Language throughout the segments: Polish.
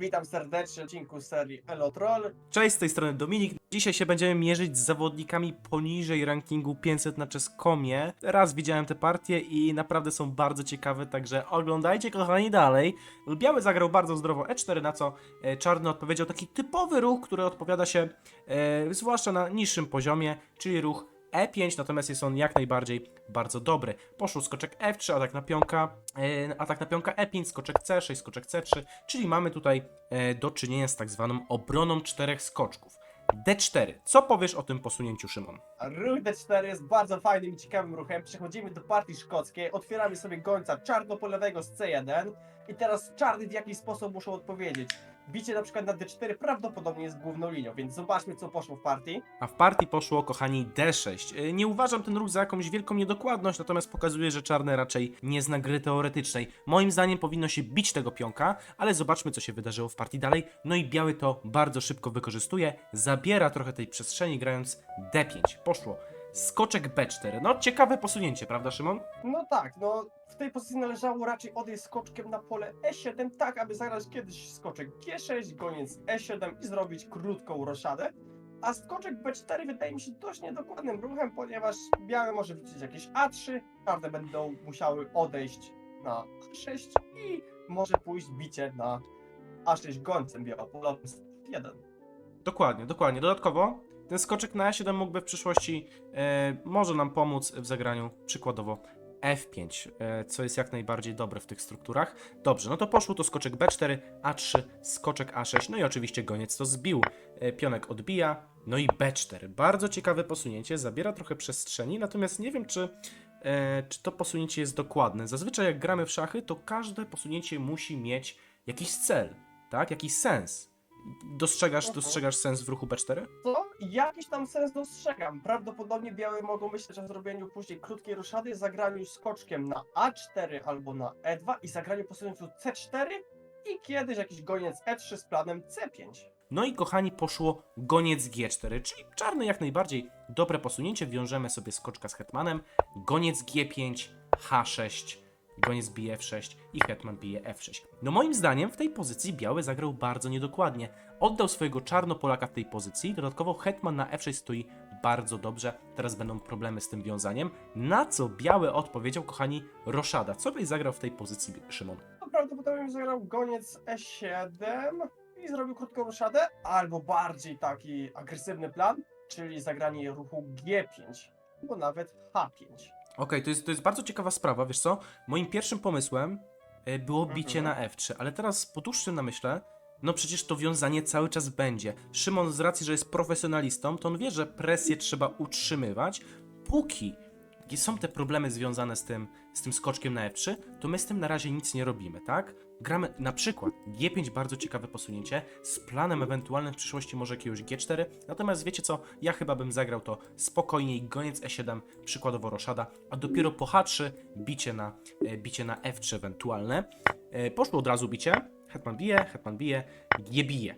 Witam serdecznie w odcinku serii Elo Troll. Cześć, z tej strony Dominik. Dzisiaj się będziemy mierzyć z zawodnikami poniżej rankingu 500 na czeskomie. Raz widziałem te partie i naprawdę są bardzo ciekawe, także oglądajcie kochani dalej. Biały zagrał bardzo zdrowo E4, na co e, czarny odpowiedział taki typowy ruch, który odpowiada się e, zwłaszcza na niższym poziomie, czyli ruch E5, natomiast jest on jak najbardziej bardzo dobry. Poszło skoczek F3, atak na pionka, e, atak na pionka E5, skoczek C6, skoczek C3, czyli mamy tutaj e, do czynienia z tak zwaną obroną czterech skoczków. D4. Co powiesz o tym posunięciu, Szymon? Ruch D4 jest bardzo fajnym i ciekawym ruchem. Przechodzimy do partii szkockiej, otwieramy sobie gońca czarnopolewego z C1 i teraz czarny w jakiś sposób muszą odpowiedzieć. Bicie na przykład na D4 prawdopodobnie jest główną linią, więc zobaczmy co poszło w partii. A w partii poszło, kochani, D6. E, Nie uważam ten ruch za jakąś wielką niedokładność, natomiast pokazuje, że czarny raczej nie zna gry teoretycznej. Moim zdaniem powinno się bić tego pionka, ale zobaczmy, co się wydarzyło w partii dalej. No i biały to bardzo szybko wykorzystuje, zabiera trochę tej przestrzeni, grając D5. Poszło. Skoczek B4. No, ciekawe posunięcie, prawda, Szymon? No tak, no w tej pozycji należało raczej odejść skoczkiem na pole E7, tak aby zagrać kiedyś skoczek G6, goniec E7 i zrobić krótką roszadę. A skoczek B4 wydaje mi się dość niedokładnym ruchem, ponieważ białe może wrócić jakieś A3, czarne będą musiały odejść na A6 i może pójść bicie na A6 gońcem białopolowym z 1. Dokładnie, dokładnie. Dodatkowo ten skoczek na E7 mógłby w przyszłości e, może nam pomóc w zagraniu przykładowo F5, e, co jest jak najbardziej dobre w tych strukturach. Dobrze, no to poszło to skoczek B4, A3, skoczek A6, no i oczywiście goniec to zbił. E, pionek odbija, no i B4. Bardzo ciekawe posunięcie, zabiera trochę przestrzeni, natomiast nie wiem, czy, e, czy to posunięcie jest dokładne. Zazwyczaj jak gramy w szachy, to każde posunięcie musi mieć jakiś cel, tak? Jakiś sens. Dostrzegasz, Mhm. dostrzegasz sens w ruchu B4? To jakiś tam sens dostrzegam. Prawdopodobnie białe mogą myśleć o zrobieniu później krótkiej ruszady, zagraniu skoczkiem na A4 albo na E2 i zagraniu posunięciu C4 i kiedyś jakiś goniec E3 z planem C5. No i kochani, poszło goniec G4, czyli czarny jak najbardziej dobre posunięcie. Wiążemy sobie skoczka z hetmanem, goniec G5, H6, goniec bije F6 i hetman bije F6. No moim zdaniem w tej pozycji biały zagrał bardzo niedokładnie. Oddał swojego czarnopolaka w tej pozycji, dodatkowo hetman na F6 stoi bardzo dobrze. Teraz będą problemy z tym wiązaniem. Na co biały odpowiedział, kochani, roszada. Co byś zagrał w tej pozycji, Szymon? To prawdopodobnie zagrał goniec E7 i zrobił krótką ruszadę, albo bardziej taki agresywny plan, czyli zagranie ruchu G5, albo nawet H5. Okej, to, jest, to jest bardzo ciekawa sprawa, wiesz co? Moim pierwszym pomysłem e, było bicie Mhm. na F3, ale teraz po dłuższym namyśle, no przecież to wiązanie cały czas będzie. Szymon z racji, że jest profesjonalistą, to on wie, że presję trzeba utrzymywać, póki są te problemy związane z tym, z tym skoczkiem na F3, to my z tym na razie nic nie robimy, tak? Gramy na przykład G5, bardzo ciekawe posunięcie, z planem ewentualnym w przyszłości może jakiegoś G4, natomiast wiecie co, ja chyba bym zagrał to spokojniej, goniec E7, przykładowo roszada, a dopiero po H3 bicie na, e, bicie na F3 ewentualne. E, Poszło od razu bicie, hetman bije, hetman bije, G bije.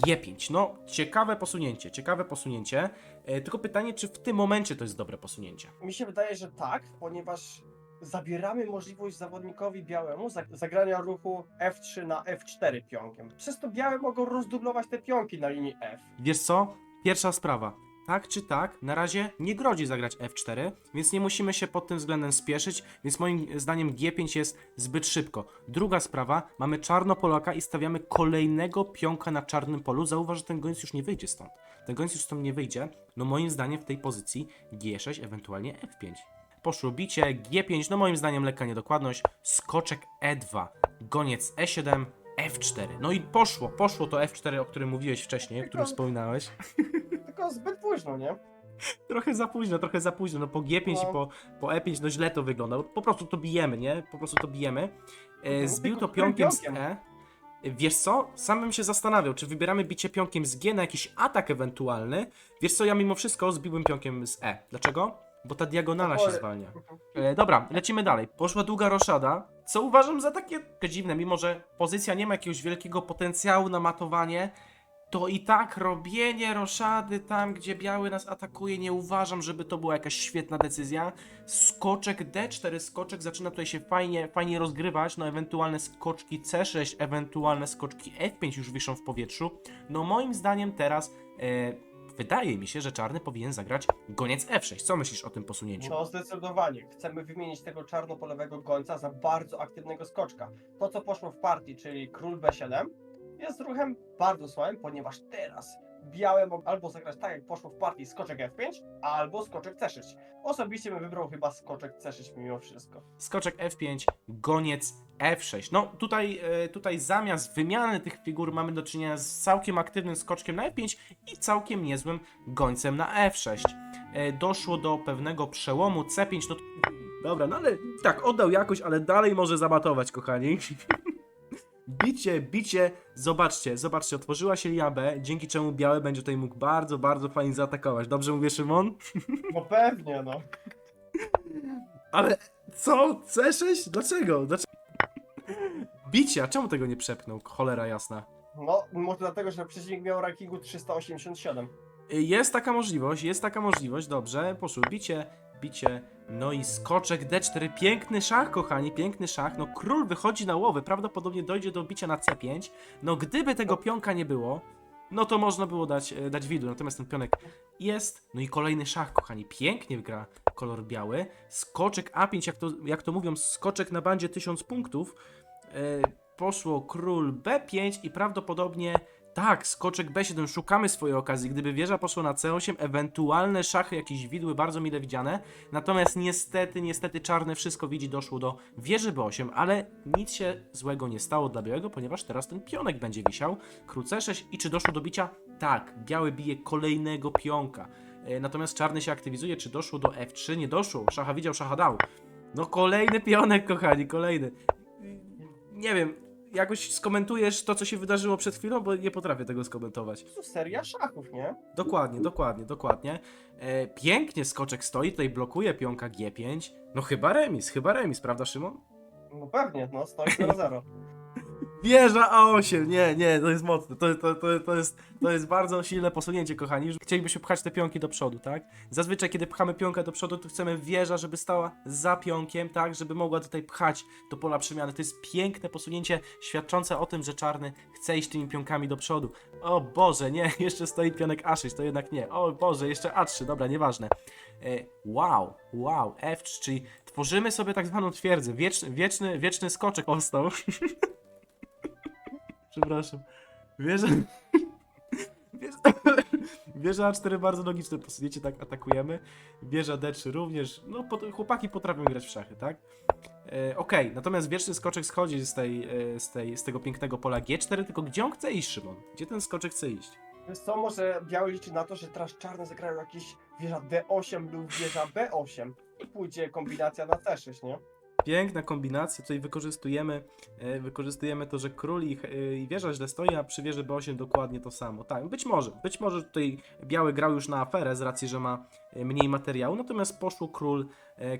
G5, no ciekawe posunięcie, ciekawe posunięcie, e, tylko pytanie, czy w tym momencie to jest dobre posunięcie? Mi się wydaje, że tak, ponieważ zabieramy możliwość zawodnikowi białemu zag- zagrania ruchu F3 na F4 pionkiem. Przez to białe mogą rozdublować te pionki na linii F. Wiesz co? Pierwsza sprawa. Tak czy tak, na razie nie grodzi zagrać F4, więc nie musimy się pod tym względem spieszyć, więc moim zdaniem G5 jest zbyt szybko. Druga sprawa, mamy czarnopolaka i stawiamy kolejnego pionka na czarnym polu. Zauważ, że ten goniec już nie wyjdzie stąd. Ten goniec już stąd nie wyjdzie, no moim zdaniem w tej pozycji G6, ewentualnie F5. Poszło bicie, G5, no moim zdaniem lekka niedokładność, skoczek E2, goniec E7, F4. No i poszło, poszło to F4, o którym mówiłeś wcześniej, o którym wspominałeś. Tylko zbyt późno, nie? Trochę za późno, trochę za późno. No po G5 No. i po, po E5 no źle to wygląda. Po prostu to bijemy, nie? Po prostu to bijemy. E, Mhm, zbił tylko to którym pionkiem z pionkiem? E. Wiesz co? Sam bym się zastanawiał, czy wybieramy bicie pionkiem z G na jakiś atak ewentualny. Wiesz co, ja mimo wszystko zbiłbym pionkiem z E. Dlaczego? Bo ta diagonala się zwalnia. E, dobra, lecimy dalej. Poszła długa roszada, co uważam za takie dziwne, mimo że pozycja nie ma jakiegoś wielkiego potencjału na matowanie. To i tak robienie roszady tam, gdzie biały nas atakuje, nie uważam, żeby to była jakaś świetna decyzja. Skoczek D4, skoczek zaczyna tutaj się fajnie, fajnie rozgrywać, no ewentualne skoczki C6, ewentualne skoczki F5 już wiszą w powietrzu. No moim zdaniem teraz e, wydaje mi się, że czarny powinien zagrać goniec F6. Co myślisz o tym posunięciu? No zdecydowanie. Chcemy wymienić tego czarnopolowego gońca za bardzo aktywnego skoczka. To, co poszło w partii, czyli król B7, jest ruchem bardzo słabym, ponieważ teraz białe mogą albo zagrać tak, jak poszło w partii skoczek F5, albo skoczek C6. Osobiście bym wybrał chyba skoczek C6 mimo wszystko. Skoczek F5, goniec F6. No tutaj, e, tutaj zamiast wymiany tych figur mamy do czynienia z całkiem aktywnym skoczkiem na F5 i całkiem niezłym gońcem na F6. E, Doszło do pewnego przełomu C5, no to... Dobra, no ale tak, oddał jakoś, ale dalej może zabatować, kochani. Bicie, bicie, zobaczcie, zobaczcie, otworzyła się B, dzięki czemu biały będzie tutaj mógł bardzo, bardzo fajnie zaatakować. Dobrze mówię, Szymon? No pewnie, no. Ale co? C6? Dlaczego? Dlaczego? Bicia, czemu tego nie przepnął? Cholera jasna. No, może dlatego, że przeciwnik miał rankingu 387. Y, Jest taka możliwość, jest taka możliwość, dobrze. Poszło bicie, bicie, no i skoczek D4. Piękny szach, kochani, piękny szach. No król wychodzi na łowy, prawdopodobnie dojdzie do bicia na C5. No gdyby tego pionka nie było, no to można było dać, e, dać widu, natomiast ten pionek jest. No i kolejny szach, kochani, pięknie gra kolor biały. Skoczek A5, jak to, jak to mówią, skoczek na bandzie 1000 punktów. E, poszło król B5 i prawdopodobnie tak, skoczek B7, szukamy swojej okazji. Gdyby wieża poszła na C8, ewentualne szachy, jakieś widły, bardzo mile widziane. Natomiast niestety, niestety czarne wszystko widzi, doszło do wieży B8, ale nic się złego nie stało dla białego, ponieważ teraz ten pionek będzie wisiał. Król C6 i czy doszło do bicia? Tak, biały bije kolejnego pionka. E, Natomiast czarny się aktywizuje, czy doszło do F3? Nie doszło, szacha widział, szacha dał. No kolejny pionek, kochani, kolejny. Nie wiem, jakoś skomentujesz to, co się wydarzyło przed chwilą, bo nie potrafię tego skomentować. To seria szachów, nie? Dokładnie, dokładnie, dokładnie. E, pięknie skoczek stoi, tutaj blokuje pionka G5. No chyba remis, chyba remis, prawda Szymon? No pewnie, no, stoi 0-0. Wieża A8, nie, nie, to jest mocne, to, to, to, to, jest, to jest bardzo silne posunięcie, kochani. Chcielibyśmy pchać te pionki do przodu, tak? Zazwyczaj, kiedy pchamy pionkę do przodu, to chcemy wieża, żeby stała za pionkiem, tak? Żeby mogła tutaj pchać do pola przemiany. To jest piękne posunięcie, świadczące o tym, że czarny chce iść tymi pionkami do przodu. O Boże, nie, jeszcze stoi pionek A6, to jednak nie. O Boże, jeszcze A3, dobra, nieważne. E, wow, wow, F3, czyli tworzymy sobie tak zwaną twierdzę. Wieczny, wieczny, wieczny skoczek powstał. Przepraszam. Wieża... Wieża... Wieża A4 bardzo logiczne posunięcie, tak atakujemy. Wieża D3 również. No, chłopaki potrafią grać w szachy, tak? E, Okej, natomiast wieczny skoczek schodzi z, tej, e, z, tej, z tego pięknego pola G4, tylko gdzie on chce iść, Szymon? Gdzie ten skoczek chce iść? Wiesz co, może biały liczy na to, że teraz czarne zagrają jakieś wieża D8 lub wieża B8 i pójdzie kombinacja na C6, nie? Piękna kombinacja, tutaj wykorzystujemy, e, wykorzystujemy to, że król i, e, i wieża źle stoi, a przy wieży B8 dokładnie to samo. Tak, być może, być może tutaj biały grał już na aferę z racji, że ma e, mniej materiału, natomiast poszło król,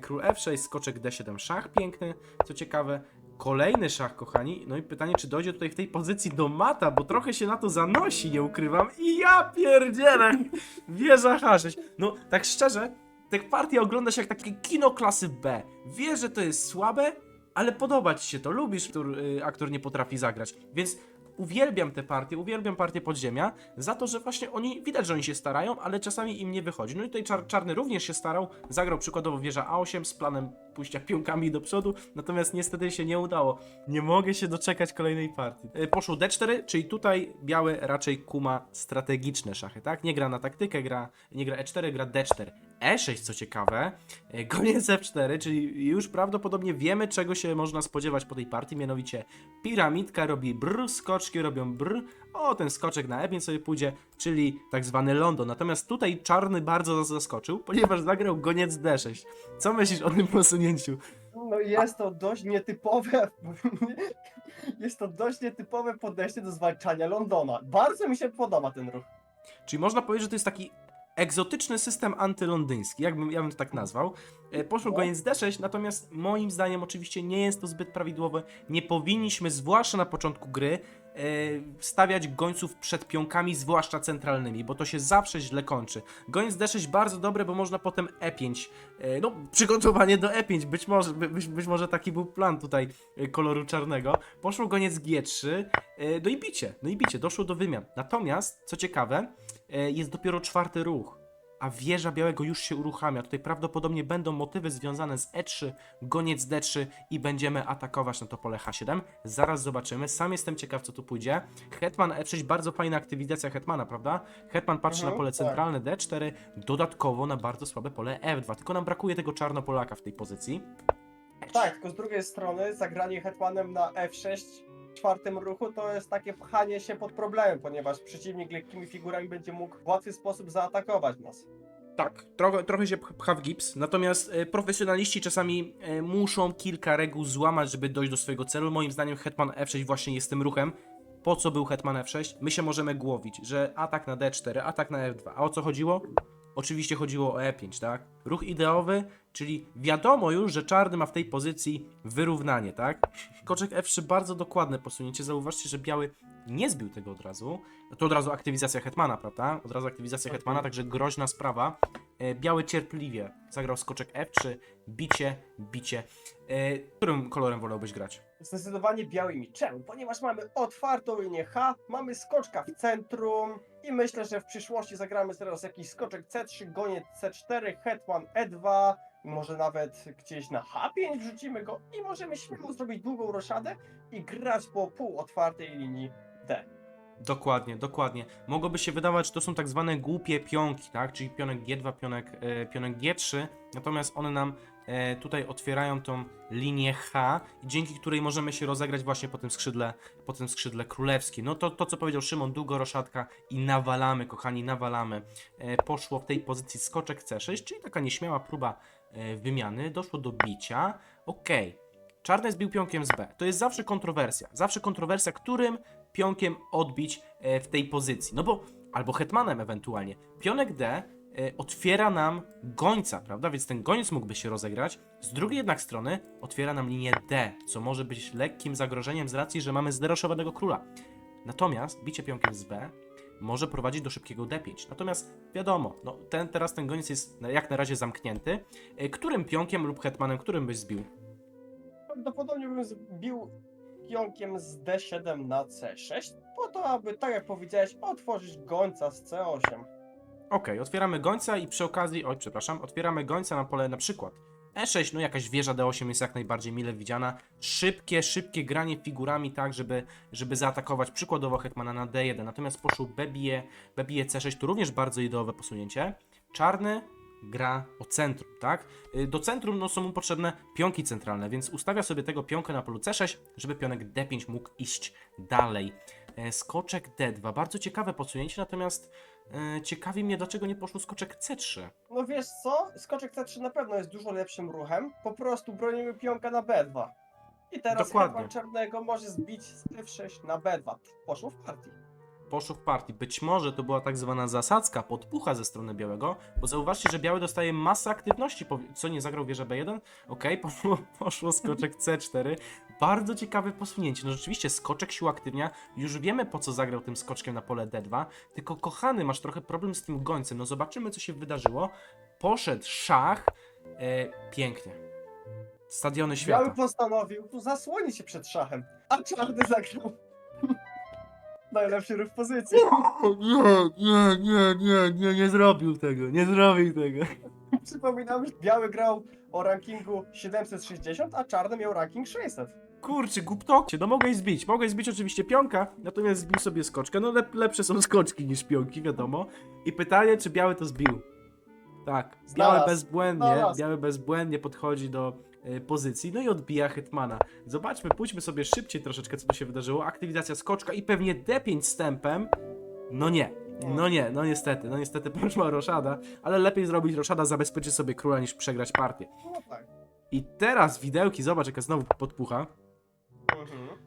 król F6, skoczek D7, szach piękny, co ciekawe. Kolejny szach, kochani. No i pytanie, czy dojdzie tutaj w tej pozycji do mata, bo trochę się na to zanosi, nie ukrywam. I ja pierdzielę! Wieża H6. No, tak szczerze, te partie ogląda się jak takie kino klasy B. Wiesz, że to jest słabe, ale podoba ci się to. Lubisz, aktor, y, aktor nie potrafi zagrać. Więc uwielbiam te partie, uwielbiam partie podziemia za to, że właśnie oni, widać, że oni się starają, ale czasami im nie wychodzi. No i tutaj czar, Czarny również się starał, zagrał przykładowo wieża A8 z planem pójścia pionkami do przodu, natomiast niestety się nie udało. Nie mogę się doczekać kolejnej partii. Y, Poszło D4, czyli tutaj biały raczej kuma strategiczne szachy, tak? Nie gra na taktykę, gra, nie gra E4, gra D4. E6, co ciekawe, e, koniec F4, czyli już prawdopodobnie wiemy, czego się można spodziewać po tej partii, mianowicie piramidka robi brr, skoczki robią brr, o, ten skoczek na E5 sobie pójdzie, czyli tak zwany London. Natomiast tutaj czarny bardzo nas zaskoczył, ponieważ zagrał goniec D6. Co myślisz o tym posunięciu? No jest to dość nietypowe. Jest to dość nietypowe podejście do zwalczania Londona. Bardzo mi się podoba ten ruch. Czyli można powiedzieć, że to jest taki egzotyczny system antylondyński, jakbym, ja bym to tak nazwał. E, Poszło No. goniec D6, natomiast moim zdaniem oczywiście nie jest to zbyt prawidłowe. Nie powinniśmy, zwłaszcza na początku gry, stawiać gońców przed pionkami, zwłaszcza centralnymi, bo to się zawsze źle kończy. Goniec D6 bardzo dobre, bo można potem E5, e, no przygotowanie do E5, być może, by- być, być może taki był plan tutaj e, koloru czarnego. Poszło goniec G3, e, no i bicie, no i bicie, doszło do wymian. Natomiast, co ciekawe, e, jest dopiero czwarty ruch a wieża białego już się uruchamia. Tutaj prawdopodobnie będą motywy związane z E3, goniec D3 i będziemy atakować na to pole H7. Zaraz zobaczymy. Sam jestem ciekaw, co tu pójdzie. Hetman E6, bardzo fajna aktywizacja Hetmana, prawda? Hetman patrzy Mhm, na pole tak. centralne D4, dodatkowo na bardzo słabe pole F2. Tylko nam brakuje tego czarnopolaka w tej pozycji. Tak, tylko z drugiej strony zagranie hetmanem na F6 w czwartym ruchu to jest takie pchanie się pod problemem, ponieważ przeciwnik lekkimi figurami będzie mógł w łatwy sposób zaatakować nas. Tak, trochę, trochę się pch- pcha w gips, natomiast e, profesjonaliści czasami e, muszą kilka reguł złamać, żeby dojść do swojego celu. Moim zdaniem Hetman F6 właśnie jest tym ruchem. Po co był Hetman F6? My się możemy głowić, że atak na D4, atak na F2. A o co chodziło? Oczywiście chodziło o E5, tak? Ruch ideowy, czyli wiadomo już, że czarny ma w tej pozycji wyrównanie, tak? Koczek F3 bardzo dokładne posunięcie. Zauważcie, że biały nie zbił tego od razu. To od razu aktywizacja Hetmana, prawda? Od razu aktywizacja Mhm. Hetmana, także groźna sprawa. E, Biały cierpliwie zagrał skoczek F3, bicie, bicie. E, Którym kolorem wolałbyś grać? Zdecydowanie białymi. Czemu? Ponieważ mamy otwartą linię H, mamy skoczka w centrum i myślę, że w przyszłości zagramy teraz jakiś skoczek C3, goniec C4, hetman E2, może nawet gdzieś na H5 wrzucimy go i możemy śmiało zrobić długą roszadę i grać po półotwartej linii D. Dokładnie, dokładnie. Mogłoby się wydawać, że to są tak zwane głupie pionki, tak? Czyli pionek G2, pionek, e, pionek G3, natomiast one nam e, tutaj otwierają tą linię H, dzięki której możemy się rozegrać właśnie po tym skrzydle, po tym skrzydle królewskim. No to, to co powiedział Szymon, długo roszatka i nawalamy, kochani, nawalamy. E, poszło w tej pozycji skoczek C6, czyli taka nieśmiała próba e, wymiany, doszło do bicia. Okej, czarny zbił pionkiem z B. To jest zawsze kontrowersja, zawsze kontrowersja, którym pionkiem odbić w tej pozycji. No bo, albo hetmanem ewentualnie. Pionek D otwiera nam gońca, prawda? Więc ten goniec mógłby się rozegrać. Z drugiej jednak strony otwiera nam linię D, co może być lekkim zagrożeniem z racji, że mamy zderoszowanego króla. Natomiast bicie pionkiem z B może prowadzić do szybkiego D5. Natomiast wiadomo, no ten, teraz ten goniec jest jak na razie zamknięty. E, Którym pionkiem lub hetmanem, którym byś zbił? Prawdopodobnie bym zbił pionkiem z D7 na C6, po to, aby, tak jak powiedziałeś, otworzyć gońca z C8. Okej, otwieramy gońca i przy okazji, oj, przepraszam, otwieramy gońca na pole na przykład E6, no jakaś wieża D8 jest jak najbardziej mile widziana. Szybkie, szybkie granie figurami tak, żeby, żeby zaatakować przykładowo Hetmana na D1. Natomiast poszło B bije, B bije C6, to również bardzo ideowe posunięcie. Czarny gra o centrum, tak? Y, Do centrum no, są mu potrzebne pionki centralne, więc ustawia sobie tego pionka na polu C6, żeby pionek D5 mógł iść dalej. E, Skoczek D2, bardzo ciekawe posunięcie, natomiast e, ciekawi mnie, dlaczego nie poszło skoczek C3. No wiesz co? Skoczek C3 na pewno jest dużo lepszym ruchem. Po prostu bronimy pionka na B2. I teraz Dokładnie. hetman czarnego może zbić z F6 na B2. Poszło w partii. Poszło w partii. Być może to była tak zwana zasadzka, podpucha ze strony białego, bo zauważcie, że biały dostaje masę aktywności. Co, nie zagrał wieżę B1? Okej, poszło, poszło skoczek C4. Bardzo ciekawe posunięcie. No rzeczywiście, skoczek się uaktywnia. Już wiemy, po co zagrał tym skoczkiem na pole D2. Tylko, kochany, masz trochę problem z tym gońcem. No zobaczymy, co się wydarzyło. Poszedł szach. E, pięknie. Stadiony świata. Biały postanowił zasłonić się przed szachem, a czarny zagrał. Najlepszy ruch w pozycji. Nie, nie, nie, nie, nie, nie zrobił tego, nie zrobił tego. Przypominam, że biały grał o rankingu 760, a czarny miał ranking 600. Kurczę, głuptocie, no mogłeś zbić, mogłeś zbić oczywiście pionka, natomiast zbił sobie skoczkę, no lep, lepsze są skoczki niż pionki, wiadomo. I pytanie, czy biały to zbił? Tak, biały Znalazł. bezbłędnie, Znalazł. biały bezbłędnie podchodzi do e, pozycji, no i odbija Hetmana. Zobaczmy, pójdźmy sobie szybciej troszeczkę, co tu się wydarzyło. Aktywizacja skoczka i pewnie D5 z tempem. No nie, no nie, no niestety, no niestety poszła roszada, ale lepiej zrobić roszada, zabezpieczyć sobie króla niż przegrać partię. No tak. I teraz widełki, zobacz jaka znowu podpucha. Mhm.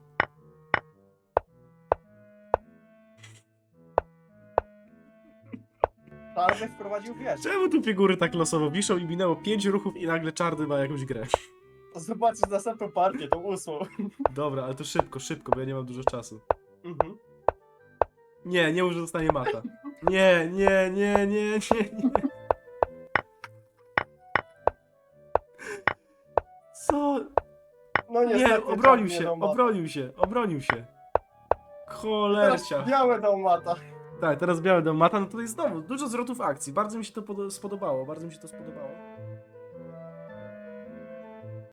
Czarny wprowadził wieżę. Czemu tu figury tak losowo wiszą i minęło 5 ruchów i nagle czarny ma jakąś grę? Zobaczysz następną partię, tą ósmą. Dobra, ale to szybko, szybko, bo ja nie mam dużo czasu. Mhm. Nie, nie już zostanie mata. Nie, nie, nie, nie, nie, nie. Co? No Nie, niestety, obronił czarny się, dał mata. obronił się, obronił się. Teraz Cholercia. białe dał mata. Tak, teraz biały dom mata, no tutaj znowu dużo zwrotów akcji. Bardzo mi się to podo- spodobało, bardzo mi się to spodobało.